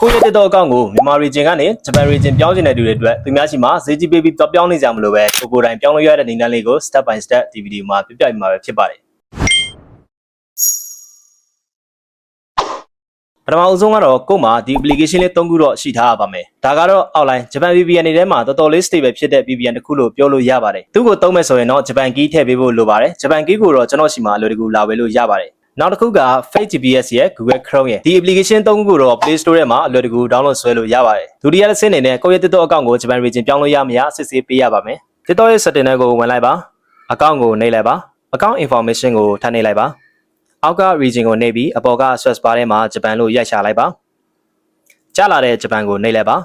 ကိုယ့်ရဲ့ TikTok အကောင့်ကိုမြန်မာ region ကနေဂျပန် region ပြောင်းချင်တဲ့သူတွေအတွက်သူများရှိမှဈေးကြီးပေးပြီးတော့ပြောင်းနေကြမလို့ပဲကိုကိုယ်တိုင်ပြောင်းလို့ရတဲ့နည်းလမ်းလေးကို step by step ဒီဗီဒီယိုမှာပြပြပြမှာပဲဖြစ်ပါတယ်ပထမအဆုံးကတော့ကို့မှာဒီ application လေး၃ခုတော့ရှိထားရပါမယ်ဒါကတော့ outline ဂျပန် VPN တွေထဲမှာတော်တော်လေး stable ဖြစ်တဲ့ VPN တစ်ခုလို့ပြောလို့ရပါတယ်သူ့ကိုသုံးမယ်ဆိုရင်တော့ဂျပန် key ထည့်ပေးဖို့လိုပါတယ်ဂျပန် key ကိုတော့ကျွန်တော်ရှိမှအလွယ်တကူလာဝယ်လို့ရပါတယ် နောက်တစ်ခုက Fake GPS ရဲ့ Google Chrome ရဲ့ဒီ application သုံးခုကိုတော့ Play Store ထဲမှာအလွယ်တကူ download ဆွဲလို့ရပါတယ်ဒုတိယတစ်ဆင့်အနေနဲ့ကိုယ့်ရဲ့ TikTok အကောင့်ကိုဂျပန် region ပြောင်းလို့ရမရစစ်ဆေးပေးရပါမယ် TikTok ရဲ့ setting တွေကိုဝင်လိုက်ပါအကောင့်ကိုနှိပ်လိုက်ပါအကောင့် information ကိုထပ်နှိပ်လိုက်ပါအောက်က region ကိုနှိပ်ပြီးအပေါ်က search bar ထဲမှာဂျပန်လို့ရိုက်ရှာလိုက်ပါကြားလာတဲ့ဂျပန်ကိုနှိပ်လိုက်ပါ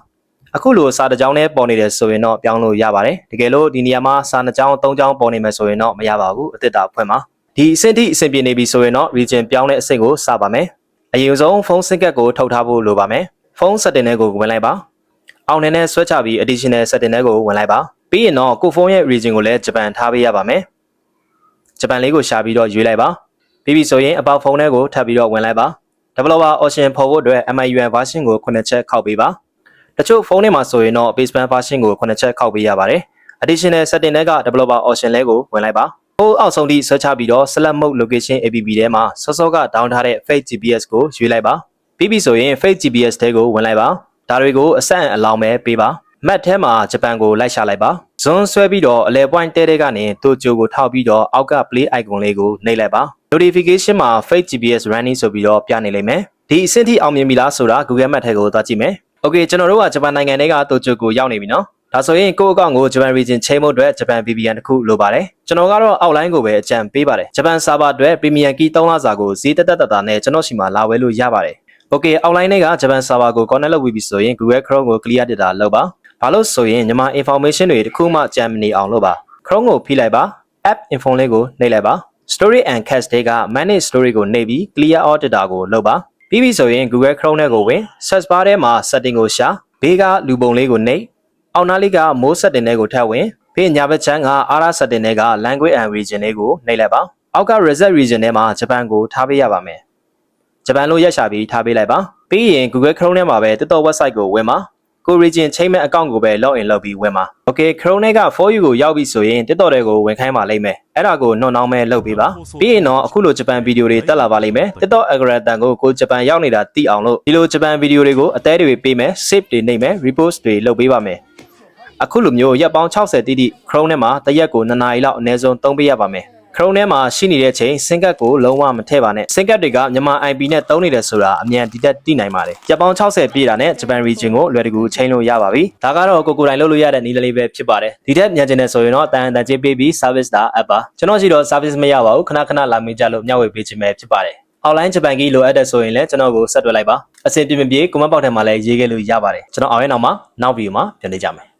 အခုလိုစာတစ်ကြောင်းနဲ့ပေါ်နေတယ်ဆိုရင်တော့ပြောင်းလို့ရပါတယ်တကယ်လို့ဒီနေရာမှာစာနှစ်ကြောင်းသုံးကြောင်းပေါ်နေမယ်ဆိုရင်တော့မရပါဘူးအသစ်တာဖွင့်ပါ ဒီအဆင့်ထိအဆင်ပြေနေပြီဆိုရင်တော့ region ပြောင်းတဲ့အဆင့်ကိုစပါမယ်အရင်ဆုံးဖုန်းဆင့်ကတ်ကိုထုတ်ထားဖို့လိုပါမယ်ဖုန်း setting တွေကိုဝင်လိုက်ပါအောင်နေနဲ့ဆွဲချပြီး additional setting တွေကိုဝင်လိုက်ပါပြီးရင်တော့ကိုဖုန်းရဲ့ region ကိုလည်းဂျပန်ထားပေးရပါမယ်ဂျပန်လေးကိုရှာပြီးတော့ရွေးလိုက်ပါပြီးပြီဆိုရင် about phone တွေကိုထပ်ပြီးတော့ဝင်လိုက်ပါ developer option ဖော်ဖို့အတွက် MIUI version ကို9ချက်ခောက်ပေးပါတချို့ဖုန်းတွေမှာဆိုရင်တော့ baseband version ကို9ချက်ခောက်ပေးရပါတယ် additional setting တွေက developer option လေးကိုဝင်လိုက်ပါ ဟိုးအောက်ဆုံးထိ search ချပြီးတော့ select mode location app ထဲမှာစောစောက down ထားတဲ့ fake GPS ကိုရွေးလိုက်ပါပြီးပြီဆိုရင် fake GPS ထဲကိုဝင်လိုက်ပါဒါတွေကိုအဆက်အလောင်းပဲပေးပါ map ထဲမှာဂျပန်ကိုလိုက်ရှာလိုက်ပါ zone ဆွဲပြီးတော့အလဲ point တဲတဲကနေတိုကျိုကိုထောက်ပြီးတော့အောက်က play icon လေးကိုနှိပ်လိုက်ပါ notification မှာ fake GPS running ဆိုပြီးတော့ပြနေလိမ့်မယ်ဒီအဆင့်ထိအောင်မြင်ပြီလားဆိုတာ Google Map ထဲကိုသွားကြည့်မယ် Okay ကျွန်တော်တို့ကဂျပန်နိုင်ငံထဲကတိုကျိုကိုရောက်နေပြီနော် ဒါဆိုရင်ကိုယ့်အကောင့်ကိုဂျပန် region ချိန်ဖို့အတွက်ဂျပန် VPN တစ်ခုလိုပါတယ်ကျွန်တော်ကတော့ outline ကိုပဲအကြံပေးပါတယ်ဂျပန် server အတွက် premium key 3လစာကိုဈေးတက်တက်တတာနဲ့ကျွန်တော်ရှိမှလာဝယ်လို့ရပါတယ် Okay outline တွေကဂျပန် server ကို connect လုပ်ပြီးပြီဆိုရင် Google Chrome ကို clear data လုပ်ပါဘာလို့ဆိုရင်ညီမ information တွေတစ်ခုမှကြံမနေအောင်လုပ်ပါ Chrome ကိုဖိလိုက်ပါ app info လေးကိုနှိပ်လိုက်ပါ story and cache တွေက manage story ကိုနှိပ်ပြီး clear all data ကိုလုပ်ပါပြီးပြီဆိုရင် Google Chrome ထဲကိုဝင် search bar ထဲမှာ setting ကိုရှာဘေးကလူပုံလေးကိုနှိပ် အောက်နားလေးက more setting တွေကိုထပ်ဝင်ပြီးညာဘက်ချမ်းက ARA setting တွေက language and region လေးကိုနှိပ်လိုက်ပါအောက်က reset region ထဲမှာဂျပန်ကိုထားပေးရပါမယ်ဂျပန်လို့ရက်ရှာပြီးထားပေးလိုက်ပါပြီးရင် Google Chrome ထဲမှာပဲ TikTok website ကိုဝင်ပါကို region ချိန်မဲ့အကောင့်ကိုပဲ login လုပ်ပြီးဝင်ပါ Okay Chrome နဲ့က for you ကိုရောက်ပြီဆိုရင် TikTok တွေကိုဝင်ခိုင်းပါလိမ့်မယ်အဲ့ဒါကိုနှုတ်နှောင်းမဲ့လုပ်ပေးပါပြီးရင်တော့အခုလိုဂျပန်ဗီဒီယိုတွေတက်လာပါလိမ့်မယ် TikTok algorithm ကိုကိုဂျပန်ရောက်နေတာသိအောင်လို့ဒီလိုဂျပန်ဗီဒီယိုတွေကိုအသေးတွေပေးမယ် save တွေနှိပ်မယ် repost တွေလုပ်ပေးပါမယ် အခုလိုမျိုးရက်ပေါင်း60တိတိ Chrome ထဲမှာတစ်ရက်ကို2နာရီလောက်အနည်းဆုံးသုံးပေးရပါမယ် Chrome ထဲမှာရှိနေတဲ့အချိန်စင်ကတ်ကိုလုံးဝမထည့်ပါနဲ့စင်ကတ်တွေကမြန်မာ IP နဲ့သုံးနေတယ်ဆိုတာအမြန်ဒီတက်သိနိုင်ပါတယ်။ရက်ပေါင်း60ပြည့်တာနဲ့ Japan region ကိုလွယ်တကူချိန်လို့ရပါပြီ။ဒါကတော့ကိုကိုယ်တိုင်လုပ်လို့ရတဲ့နည်းလေးပဲဖြစ်ပါတယ်။ဒီထက်မြန်ချင်တယ်ဆိုရင်တော့တန်တန်ကြေးပေးပြီး service တာ app ပါကျွန်တော်ရှိတော့ service မရပါဘူးခဏခဏလာမေးကြလို့မျှဝေပေးခြင်းပဲဖြစ်ပါတယ်။ online Japan key လိုအပ်တဲ့ဆိုရင်လည်းကျွန်တော်ကိုဆက်သွယ်လိုက်ပါ။အဆင်ပြေမပြေ comment box ထဲမှာလည်းရေးခဲ့လို့ရပါတယ်။ကျွန်တော်အောင်ရင်အောင်မှာနောက်ဗီဒီယိုမှာပြန်နေကြမယ်